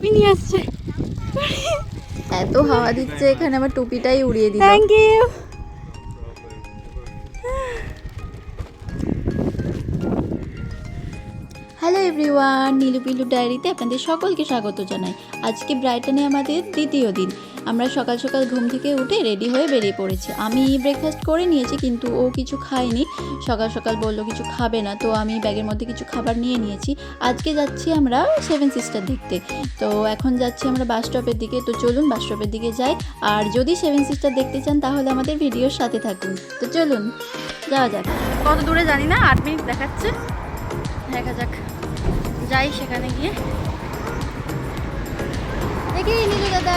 টুপি নিয়ে আসছে। এত হাওয়া দিচ্ছে এখানে আমার টুপিটাই উড়িয়ে দিল। Thank you hello everyone Nilu Pilu ডায়েরিতে আপনাদের সকলকে স্বাগত জানাই। আজকে ব্রাইটনে আমাদের দ্বিতীয় দিন। আমরা সকাল সকাল ঘুম থেকে উঠে রেডি হয়ে বেরিয়ে পড়েছি। আমি ব্রেকফাস্ট করে নিয়েছি, কিন্তু ও কিছু খায়নি। সকাল সকাল বলল কিছু খাবে না, তো আমি ব্যাগের মধ্যে কিছু খাবার নিয়ে নিয়েছি। আজকে যাচ্ছি আমরা সেভেন সিস্টার দেখতে। তো এখন যাচ্ছি আমরা বাস স্টপের দিকে। তো চলুন বাস স্টপের দিকে যাই। আর যদি সেভেন সিস্টার দেখতে চান, তাহলে আমাদের ভিডিওর সাথে থাকুন। তো চলুন, যাওয়া যাক। কত দূরে জানি না, আট মিনিট দেখাচ্ছে। দেখা যাক। যাই সেখানে গিয়ে। দেখি নীলু দাদা।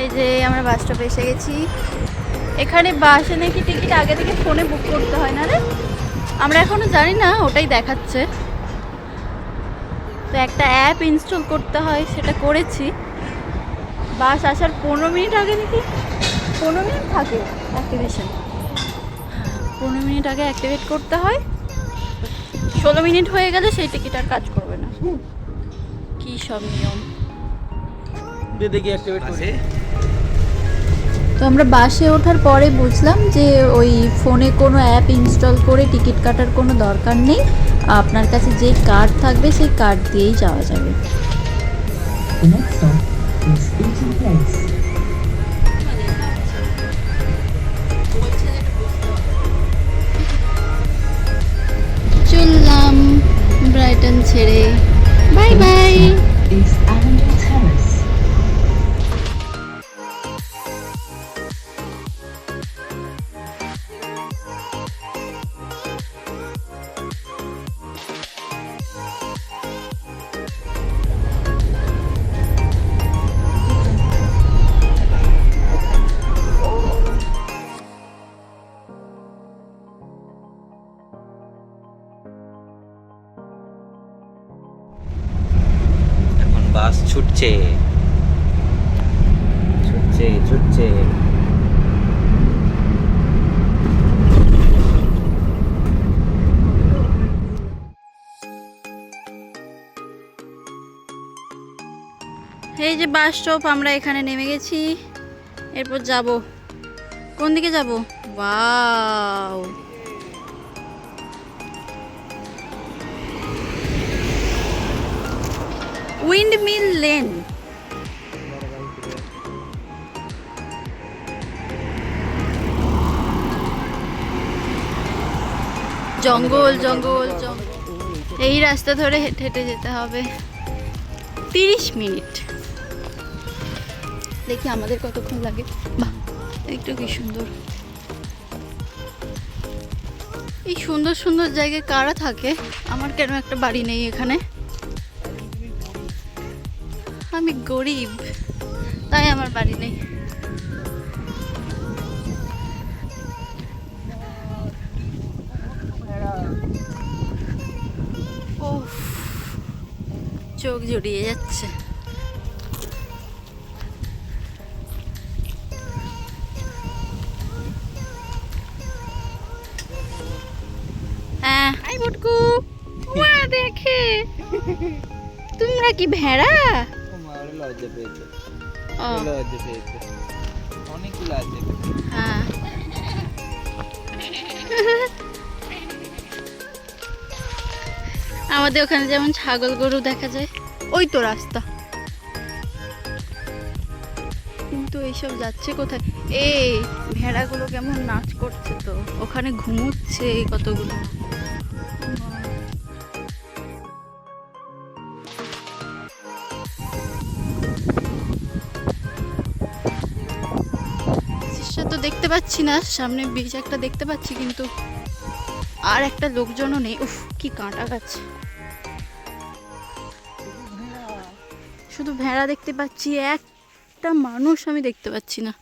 এই যে আমরা বাস স্টপে এসে গেছি। এখানে বাসে নাকি টিকিট আগে থেকে ফোনে বুক করতে হয় না রে? আমরা এখনও জানি না ওটাই দেখাচ্ছে। তো একটা অ্যাপ ইনস্টল করতে হয় সেটা করেছি। বাস আসার পনেরো মিনিট আগে নাকি? পনেরো মিনিট থাকে অ্যাক্টিভেশন পনেরো মিনিট আগে অ্যাক্টিভেট করতে হয়। ষোলো মিনিট হয়ে গেলে সেই টিকিট আর কাজ করবে না। কী সব নিয়ম। দেখি অ্যাক্টিভেট করে। তো আমরা বাসে ওঠার পরে বুঝলাম যে ওই ফোনে কোনো অ্যাপ ইনস্টল করে টিকিট কাটার কোনো দরকার নেই। আপনার কাছে যে কার্ড থাকবে সেই কার্ড দিয়েই যাওয়া যাবে. চললাম, ব্রাইটন ছেড়ে। বাই বাই ছুটছে ছুটছে ছুটছে এই যে বাস স্টপ, আমরা এখানে নেমে গেছি। এরপর যাব। কোন দিকে যাব? ওয়াও। উইন্ড মিল লেন জঙ্গল জঙ্গল জঙ্গল। এই রাস্তা ধরে হেঁটে হেঁটে যেতে হবে। তিরিশ মিনিট। দেখি আমাদের কতক্ষণ লাগে। একটু কি সুন্দর। এই সুন্দর সুন্দর জায়গায় কারা থাকে? আমার কেন একটা বাড়ি নেই এখানে? আমি গরিব তাই আমার বাড়ি নেই। চোখ জুড়িয়ে যাচ্ছে। হ্যাঁ। দেখে। তোমরা কি ভেড়া? পেয়েছে। পেয়েছে। হ্যাঁ। আমাদের ওখানে যেমন ছাগল গরু দেখা যায় ওই তো রাস্তা। কিন্তু এইসব যাচ্ছে কোথায়? এই ভেড়াগুলো কেমন নাচ করছে তো? ওখানে ঘুমোচ্ছে কতগুলো। দেখতে পাচ্ছি না, সামনে বীজ একটা দেখতে পাচ্ছি কিন্তু আর একটা লোকজনও নেই। উফ, কি কাঁটা গাছ। শুধু ভেড়া দেখতে পাচ্ছি, একটা মানুষ আমি দেখতে পাচ্ছি না।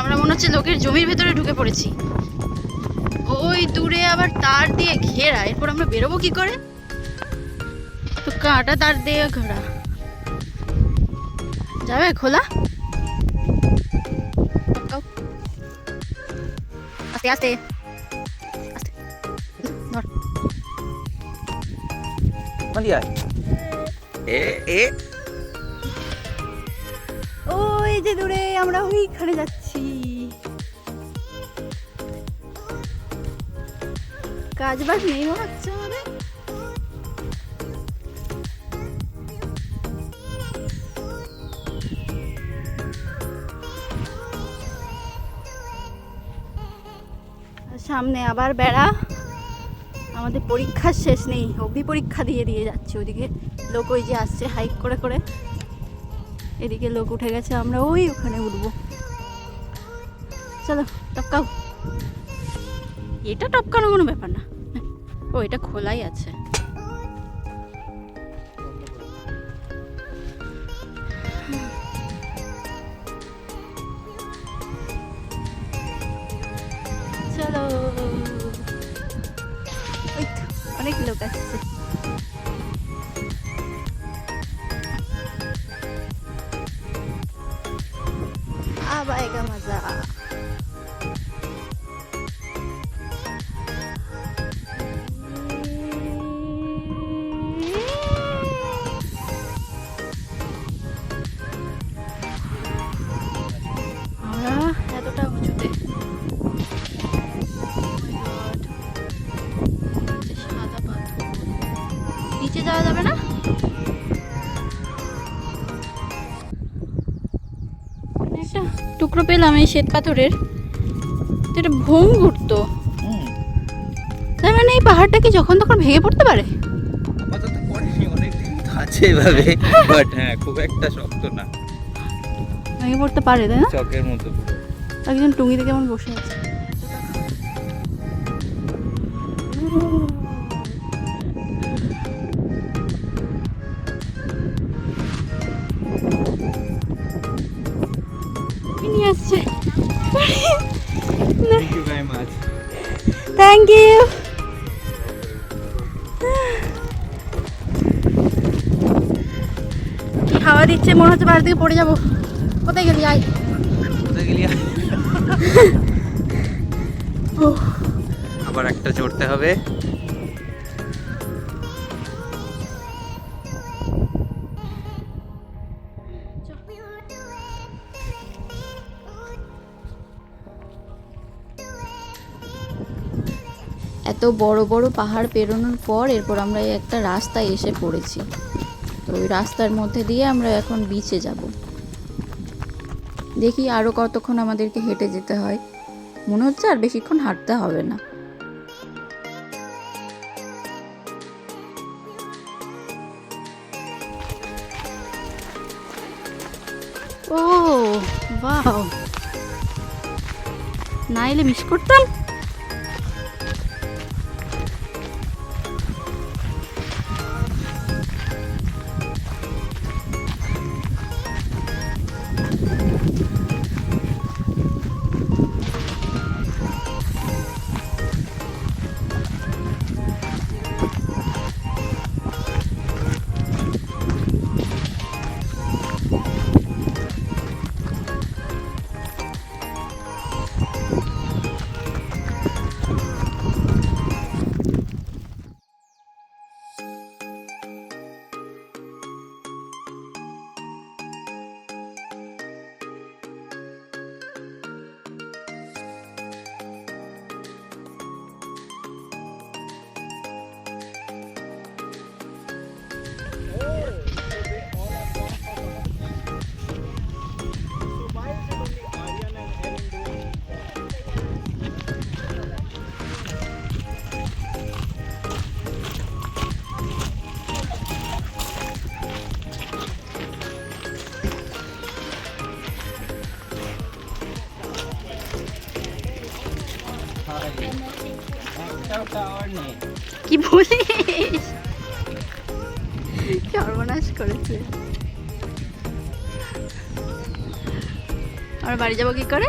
আমরা মনে হচ্ছে লোকের জমির ভেতরে ঢুকে পড়েছি। দূরে আবার তার দিয়ে ঘেরা এরপর আমরা বেরোবো কি করে? তো কাটা তার দিয়ে ঘেরা যাবে খোলা? আস্তে আস্তে। ওই যে দূরে আমরা ওইখানে যাচ্ছি। কাজ বাজ নেই হচ্ছে আমাদের সামনে আবার বেড়া। আমাদের পরীক্ষার শেষ নেই, অগ্নি পরীক্ষা দিয়ে দিয়ে যাচ্ছে ওদিকে। লোক ওই যে আসছে হাইক করে করে। এদিকে লোক উঠে গেছে, আমরা ওই ওখানে উঠবো। চলো, টপকাও। এটা টপকানো কোনো ব্যাপার না। ও এটা খোলাই আছে। চলো। অনেক লোক আসছে। পেলাম এই শ্বেত পাথরের। তো এটা ভোম ঘুরতো তার মানে এই পাহাড়টা কি যখন তখন ভেঙে পড়তে পারে? তো আছে এভাবে বাট হ্যাঁ খুব একটা শক্ত না। ভেঙে পড়তে পারে তাই না? চকের মতো একজন টুঙ্গিতে কেমন বসে আছে? আসছে থ্যাংক ইউ হাওয়া দিচ্ছে মনে হচ্ছে বাইরে থেকে পড়ে যাব। কোথায় গেলি আয়? কোথায় গেলি আবার একটা চড়তে হবে। এত বড় বড় পাহাড় পেরোনোর পর এরপর আমরা একটা রাস্তায় এসে পড়েছি। তো ওই রাস্তার মধ্যে দিয়ে আমরা এখন বিচে যাব। দেখি আরও কতক্ষণ আমাদেরকে হেঁটে যেতে হয়। মনে হচ্ছে আর বেশিক্ষণ হাঁটতে হবে না। ও বাও না এলে মিস করতাম। কি বলিস? সর্বনাশ করেছে। আমরা বাড়ি যাব কি করে?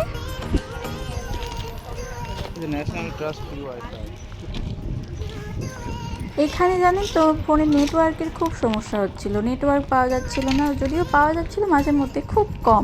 এখানে জানেন তো ফোনে নেটওয়ার্কের খুব সমস্যা হচ্ছিল। নেটওয়ার্ক পাওয়া যাচ্ছিল না যদিও পাওয়া যাচ্ছিল মাঝে মধ্যে খুব কম।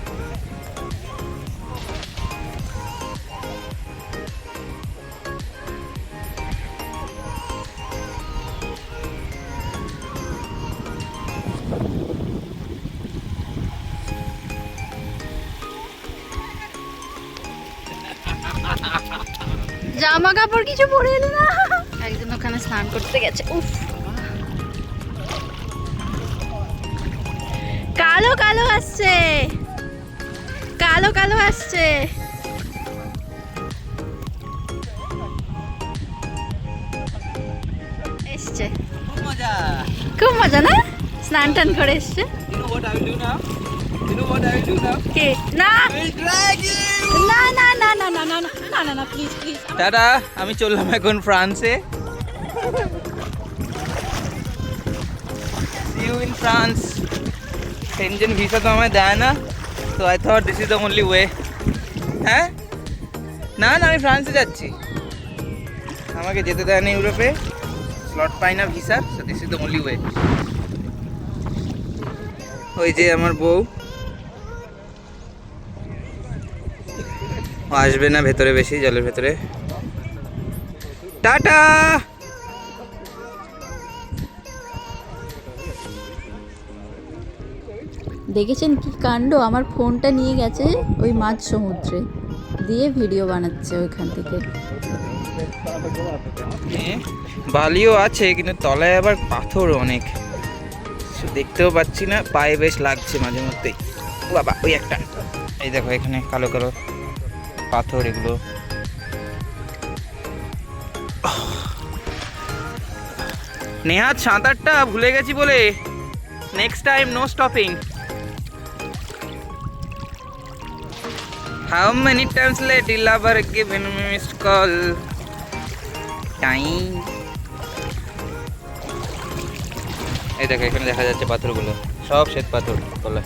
জামা কাপড় কিছু পরে এলি না। একজন ওখানে স্নান করতে গেছে। উফ। কালো কালো আসছে। কালো কালো আসছে। এসছে। খুব মজা। খুব মজা না? স্নান টান করে এসছে। কে না I will drag you! না না না না না না না না না না প্লিজ প্লিজ টাটা আমি চললাম এখন ফ্রান্সে। See you in France. Tension visa তো আমায় দেয় না। তো I thought this is the only way হ্যাঁ? না না আমি ফ্রান্সে যাচ্ছি। আমাকে যেতে দেয় না ইউরোপে। স্লট পাই না ভিসার so this is the only way ওই যে আমার বউ। আসবে না ভেতরে বেশি জলের ভেতরে। টাটা! দেখেছেন কি কাণ্ড? আমার ফোনটা নিয়ে গেছে ওই মাঝ সমুদ্রে। দিয়ে ভিডিও বানাচ্ছে ওইখান থেকে। বালিও আছে কিন্তু তলায় আবার পাথর অনেক। দেখতেও পাচ্ছি না পায়ে বেশ লাগছে মাঝে মধ্যেই। বাবা ওই একটা। এই দেখো এখানে কালো কালো। পাথর এগুলো। নেহাত সাঁতারটা ভুলে গেছি বলে next time no stopping how many times let I'll আবার গিভেন মিসড কল টাইম এই দেখো, এখানে দেখা যাচ্ছে পাথরগুলো। সব শ্বেত পাথর বলে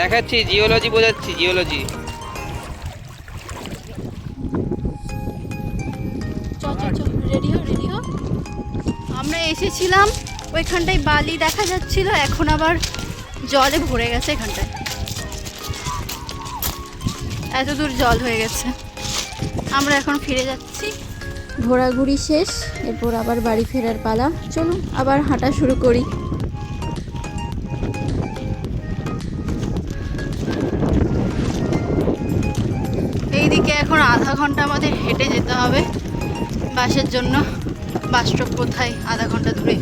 দেখাচ্ছি জিওলজি বোঝাচ্ছি জিওলজি আমরা এসেছিলাম ওইখানটায় বালি দেখা যাচ্ছিল, এখন আবার জলে ভরে গেছে এখানটায়। এত দূর জল হয়ে গেছে। আমরা এখন ফিরে যাচ্ছি। ঘোরাঘুরি শেষ, এরপর আবার বাড়ি ফেরার পালা। চলুন, আবার হাঁটা শুরু করি। এখন আধা ঘণ্টা আমাদের হেঁটে যেতে হবে বাসের জন্য। বাস স্টপ কোথায়? আধা ঘণ্টা দূরে।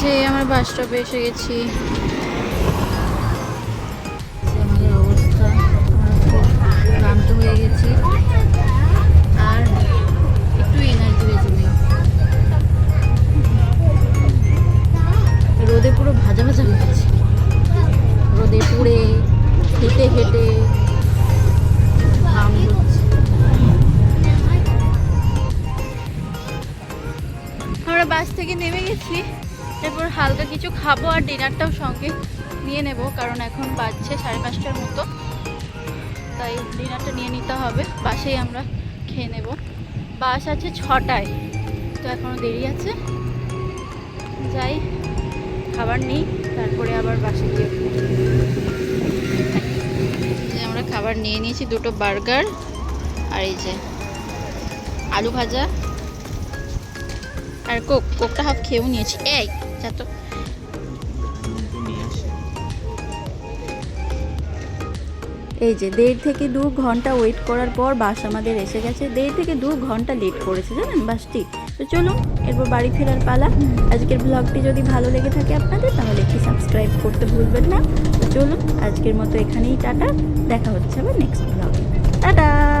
যে আমার বাস স্টপে এসে গেছি। আমাদের অবস্থা হয়ে গেছি। আর একটু এনার্জি নেই রোদে পুরো ভাজা ভাজা হয়ে গেছে রোদে পুড়ে, হেঁটে আমরা বাস থেকে নেমে গেছি। এরপর হালকা কিছু খাব আর ডিনারটাও সঙ্গে নিয়ে নেব, কারণ এখন বাজছে সাড়ে পাঁচটার মতো। তাই ডিনারটা নিয়ে নিতে হবে বাসেই আমরা খেয়ে নেব। বাস আছে ছটায়, তো এখনও দেরি আছে। যাই, খাবার নিই, তারপরে আবার বাসে গিয়ে আমরা খাবার নিয়ে নিয়েছি, দুটো বার্গার আর এই যে আলু ভাজা আর কোক, কোকটা হাফ খেয়েও নিয়েছি। এই তো এই যে, দেড় থেকে দু ঘণ্টা ওয়েট করার পর বাস আমাদের এসে গেছে। দেড় থেকে দু ঘণ্টা লেট করেছে, জানেন বাসটি? তো চলুন, এরপর বাড়ি ফেরার পালা। আজকের ব্লগটি যদি ভালো লেগে থাকে আপনাদের, তাহলে একটি সাবস্ক্রাইব করতে ভুলবেন না। তো চলুন, আজকের মতো এখানেই টাটা। দেখা হচ্ছে আবার নেক্সট ব্লগে টাটা!